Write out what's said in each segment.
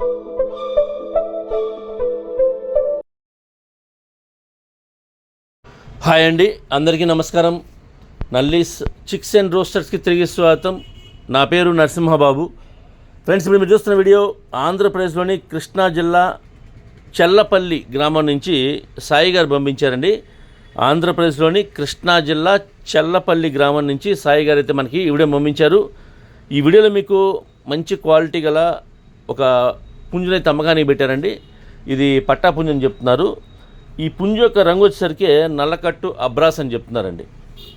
Hi అండి అందరికీ నమస్కారం. నల్లీస్ చిక్స్ అండ్ రోస్టర్స్కి తిరిగి స్వాగతం. నా పేరు నరసింహబాబు. ఫ్రెండ్స్ ఇప్పుడు మీరు చూస్తున్న వీడియో ఆంధ్రప్రదేశ్లోని కృష్ణా జిల్లా చెల్లపల్లి గ్రామం నుంచి సాయి గారు పంపించారండి. ఆంధ్రప్రదేశ్లోని కృష్ణా జిల్లా చెల్లపల్లి గ్రామం నుంచి సాయి గారు అయితే మనకి ఈ వీడియో పంపించారు. ఈ వీడియోలో మీకు మంచి క్వాలిటీ గల ఒక పుంజునైతే అమ్మకానికి పెట్టారండి. ఇది పట్టాపుంజు అని చెప్తున్నారు. ఈ పుంజు యొక్క రంగు వచ్చేసరికి నల్లకట్టు అబ్రాస్ అని చెప్తున్నారండి.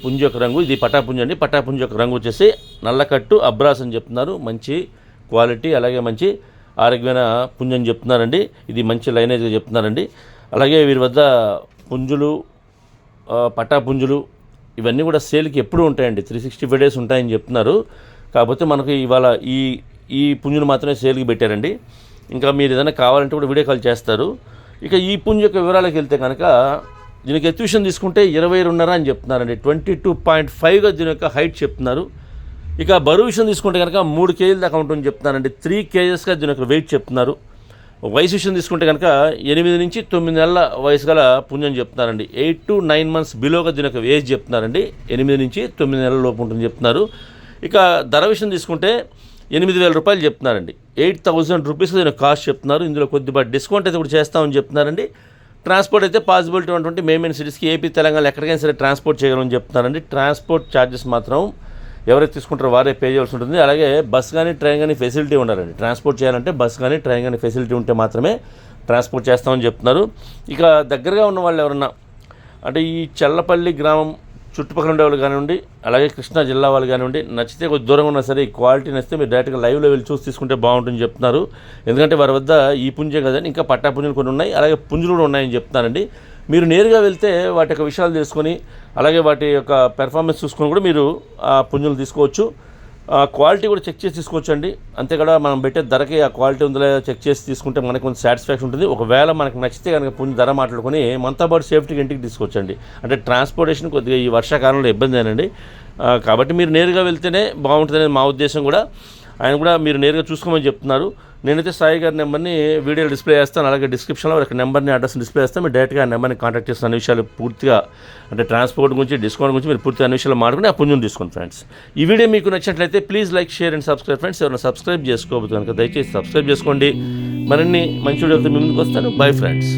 పుంజు యొక్క రంగు ఇది పటాపుంజు అండి. పటాపుంజు యొక్క రంగు వచ్చేసి నల్లకట్టు అబ్రాస్ అని చెప్తున్నారు. మంచి క్వాలిటీ అలాగే మంచి ఆరోగ్యమైన పుంజు అని చెప్తున్నారండి. ఇది మంచి లైనేజ్గా చెప్తున్నారండి. అలాగే వీరి వద్ద పుంజులు ఆ, పటాపుంజులు ఇవన్నీ కూడా సేల్కి ఎప్పుడు ఉంటాయండి. త్రీ సిక్స్టీ ఫైవ్ డేస్ ఉంటాయని చెప్తున్నారు. కాకపోతే మనకు ఇవాళ ఈ ఈ పుంజును మాత్రమే సేల్కి పెట్టారండి. ఇంకా మీరు ఏదైనా కావాలంటే కూడా వీడియో కాల్ చేస్తారు. ఇక ఈ పుంజు యొక్క వివరాలకు వెళ్తే కనుక దీనికి ఎత్యూషన్ తీసుకుంటే ఇరవై రెండున్నర అని చెప్తున్నారండి. ట్వంటీ టూ పాయింట్ ఫైవ్గా దీని యొక్క హైట్ చెప్తున్నారు. ఇక బరువు విషయం తీసుకుంటే కనుక మూడు కేజీల దాకా ఉంటుందని చెప్తున్నారండి. త్రీ కేజెస్గా దీని యొక్క వెయిట్ చెప్తున్నారు. వయసు విషయం తీసుకుంటే కనుక ఎనిమిది నుంచి తొమ్మిది నెలల వయసు గల పుణ్యం చెప్తున్నారండి. ఎయిట్ టు నైన్ మంత్స్ బిలోగా దీని యొక్క ఏజ్ చెప్తున్నారండి. ఎనిమిది నుంచి తొమ్మిది నెలల లోపు ఉంటుంది చెప్తున్నారు. ఇక ధర విషయం తీసుకుంటే ఎనిమిది వేల రూపాయలు చెప్తున్నారండి. ఎయిట్ థౌజండ్ రూపీస్ దీని కాస్ట్ చెప్తున్నారు. ఇందులో కొద్దిగా డిస్కౌంట్ అయితే కూడా చేస్తామని చెప్తున్నారండి. ట్రాన్స్పోర్ట్ అయితే పాసిబిలిటీ ఉన్నటువంటి మెయిన్ సిటీస్కి ఏపీ తెలంగాణ ఎక్కడికైనా సరే ట్రాన్స్పోర్ట్ చేయగలమని చెప్తున్నారండి. ట్రాన్స్పోర్ట్ ఛార్జెస్ మాత్రం ఎవరైతే తీసుకుంటారో వారే పే చేయాల్సి ఉంటుంది. అలాగే బస్ కానీ ట్రైన్ కానీ ఫెసిలిటీ ఉండాలండి. ట్రాన్స్పోర్ట్ చేయాలంటే బస్ కానీ ట్రైన్ కానీ ఫెసిలిటీ ఉంటే మాత్రమే ట్రాన్స్పోర్ట్ చేస్తామని చెప్తున్నారు. ఇక దగ్గరగా ఉన్న వాళ్ళు ఎవరన్నా అంటే ఈ చల్లపల్లి గ్రామం చుట్టుపక్కల ఉండే వాళ్ళు కానివ్వండి అలాగే కృష్ణా జిల్లా వాళ్ళు కానివ్వండి నచ్చితే కొంచెం దూరంగా ఉన్నా సరే ఈ క్వాలిటీ నచ్చితే మీరు డైరెక్ట్గా లైవ్లో వెళ్ళి చూసి తీసుకుంటే బాగుంటుందని చెప్తున్నారు. ఎందుకంటే వారి వద్ద ఈ పుంజే కదండి ఇంకా పట్టా పుంజులు కొన్ని ఉన్నాయి అలాగే పుంజులు కూడా ఉన్నాయని చెప్తున్నారండి. మీరు నేరుగా వెళ్తే వాటి యొక్క విషయాలు తెలుసుకొని అలాగే వాటి యొక్క పెర్ఫార్మెన్స్ చూసుకొని కూడా మీరు ఆ పుంజులు తీసుకోవచ్చు. క్వాలిటీ కూడా చెక్ చేసి తీసుకోవచ్చు అండి అంతేకాదు మనం పెట్టే ధరకి ఆ క్వాలిటీ ఉందో లేదో చెక్ చేసి తీసుకుంటే మనకు కొంచెం సాటిస్ఫాక్షన్ ఉంటుంది. ఒకవేళ మనకు నచ్చితే కనుక పుణ్య ధర మాట్లాడుకొని మనతో పాటు సేఫ్టీకి ఇంటికి తీసుకొచ్చండి. అంటే ట్రాన్స్పోర్టేషన్ కొద్దిగా ఈ వర్షాకాలంలో ఇబ్బంది అనండి. కాబట్టి మీరు నేరుగా వెళ్తేనే బాగుంటుందని మా ఉద్దేశం కూడా. ఆయన కూడా మీరు నేరుగా చూసుకోమని చెప్తున్నారు. నేనైతే సాయి గారి నెంబర్ని వీడియో డిస్ప్లే చేస్తాను. అలాగే డిస్క్రిప్షన్లో ఒక నెంబర్ని అడ్రస్ డిస్ప్లే చేస్తాను. మీరు డైరెక్ట్గా ఆ నెంబర్ని కాంటాక్ట్ చేస్తున్న అన్ని విషయాలు పూర్తిగా అంటే ట్రాన్స్పోర్ట్ గురించి డిస్కౌంట్ గురించి మీరు పూర్తిగా అన్ని విషయాలు మాట్లాడుకుని ఆ పుణ్యం తీసుకోండి ఫ్రెండ్స్. ఈ వీడియో మీకు నచ్చినట్లయితే please like share and subscribe friends. ఎవరైనా సబ్స్క్రైబ్ చేసుకోవద్దు కనుక దయచేసి సబ్స్క్రైబ్ చేసుకోండి. మరిన్ని మంచి వీడియోలతో మీ ముందుకు వస్తాను. Bye friends.